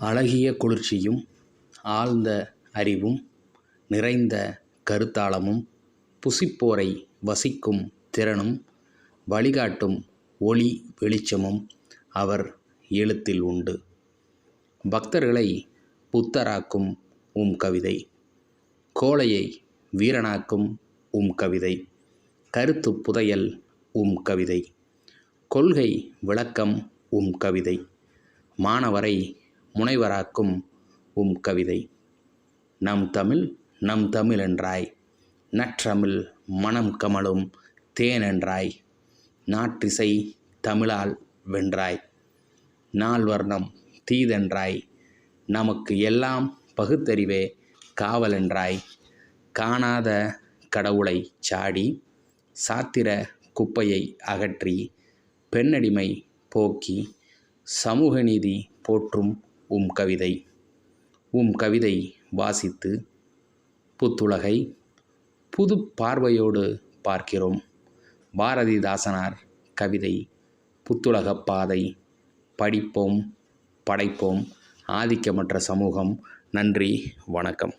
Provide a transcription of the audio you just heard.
அழகிய குளிர்ச்சியும் ஆழ்ந்த அறிவும் நிறைந்த கருத்தாளமும் புசிப்போரை வசிக்கும் திறனும் வழிகாட்டும் ஒளி வெளிச்சமும் அவர் எழுத்தில் உண்டு. பக்தர்களை புத்தராக்கும் உம் கவிதை கோழையை வீரனாக்கும் உம் கவிதை கருத்து புதையல் உம் கவிதை கொள்கை விளக்கம் உம் கவிதை மாணவரை முனைவராக்கும் உம் கவிதை. நம் தமிழ் நம் தமிழ் என்றாய். நற்றமிழ் மனம் கமலும் தேன் என்றாய். நாற்றிசை தமிழால் வென்றாய். நால் வர்ணம் தீதென்றாய் நமக்கு எல்லாம் பகுத்தறிவே காவலென்றாய் காணாத கடவுளை சாடி சாத்திர குப்பையை அகற்றி பெண்ணடிமை போக்கி சமூக நீதி போற்றும் உம் கவிதை. உம் கவிதை வாசித்து புத்துலகை புது பார்வையோடு பார்க்கிறோம். பாரதிதாசனார் கவிதை புத்துலகப் பாதை. படிப்போம் படைப்போம். ஆதிக்கமற்ற சமூகம். நன்றி வணக்கம்.